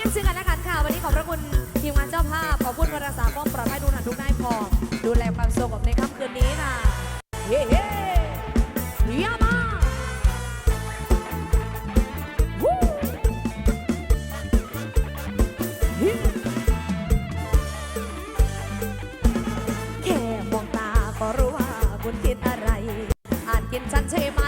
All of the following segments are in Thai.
ยังซึ่งกันและกันค่ะวันนี้ขอบพระคุณทีมงานเจ้าภาพ ขอบคุณผู้รักษาความปลอดภัยทุกท่านทุกนายพอดูแลความสงบในค่ำคืนนี้ค่ะ เฮ้เฮ้ยามาวู้แค่มองตาก็รู้ว่าคุณคิดอะไรอ่านกินฉันใช่ไหม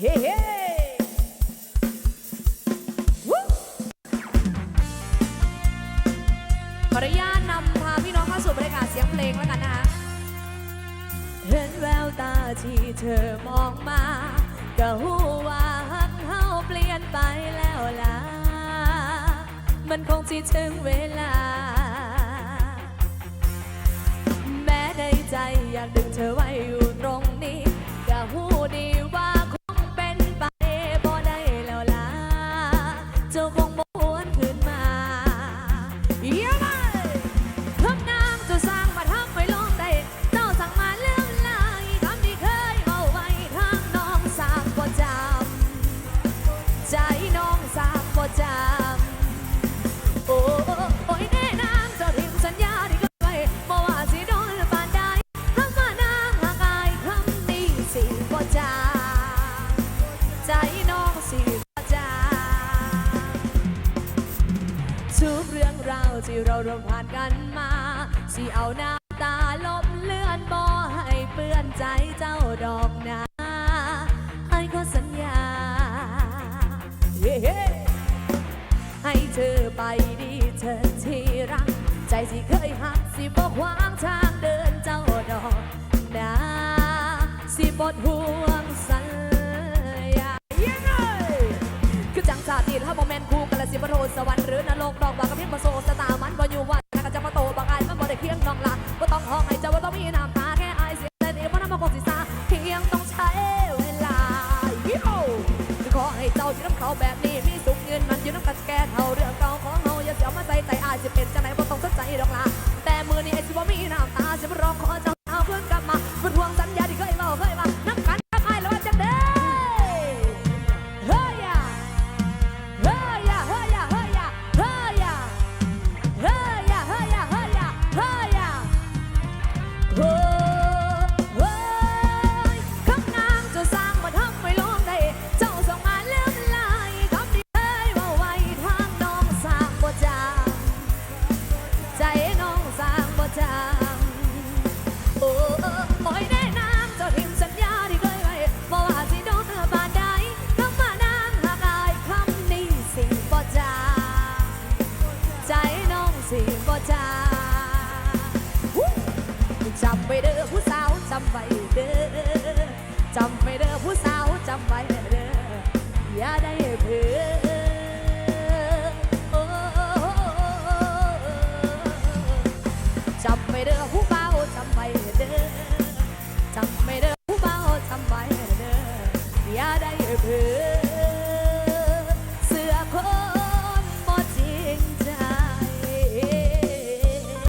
เฮ้เฮ้วู้ขออนุญาตนำพาพี่น้องเข้าสู่บรรยากาศเสียงเพลงแล้วกันนะคะเห็นแววตาที่เธอมองมาก็หูว่าหักเฮาเปลี่ยนไปแล้วล่ะ มันคงสิถึงเวลา ที่เราร่วมผ่านกันมาสิเอาน้ำตาลบเลือนบ่ให้เปื้อนใจเจ้าดอกนาไอ้ขอสัญญาเฮ้ให้เธอไปดีเธอที่รัก ใจที่เคยหักสิบกขวางทางเดินเจ้าดอกนาสิบดห่วงสัญญายังไงคือจังสาตีถ้าโมเมนต์คู่กันละสิบโรสวรรค์หรือนรกดอกบากกระพริบ บ่อยู่วันแล้วก็จะมาโตบางอายมันบ่ได้เคียงน้องละบ่ต้องห้องให้เจ้าว่าต้องมีน้ำตาแค่อายเสียแต่นี่เพราะน้ำมันคงสิซาเพียงต้องใช้เวลาโย่ขอให้เจ้าอยู่น้ำเขาแบบนี้มีสุขเงินมันอยู่น้ำกันแก่เท่าเรื่องเก่าของเฮาอย่าเสียมาใจใจอายจะเป็นจังไหนบ่ต้องสนใจดอกละแต่มือนี้ไอ้สิบ่มีน้ำตาจะมาร้องขอเจ้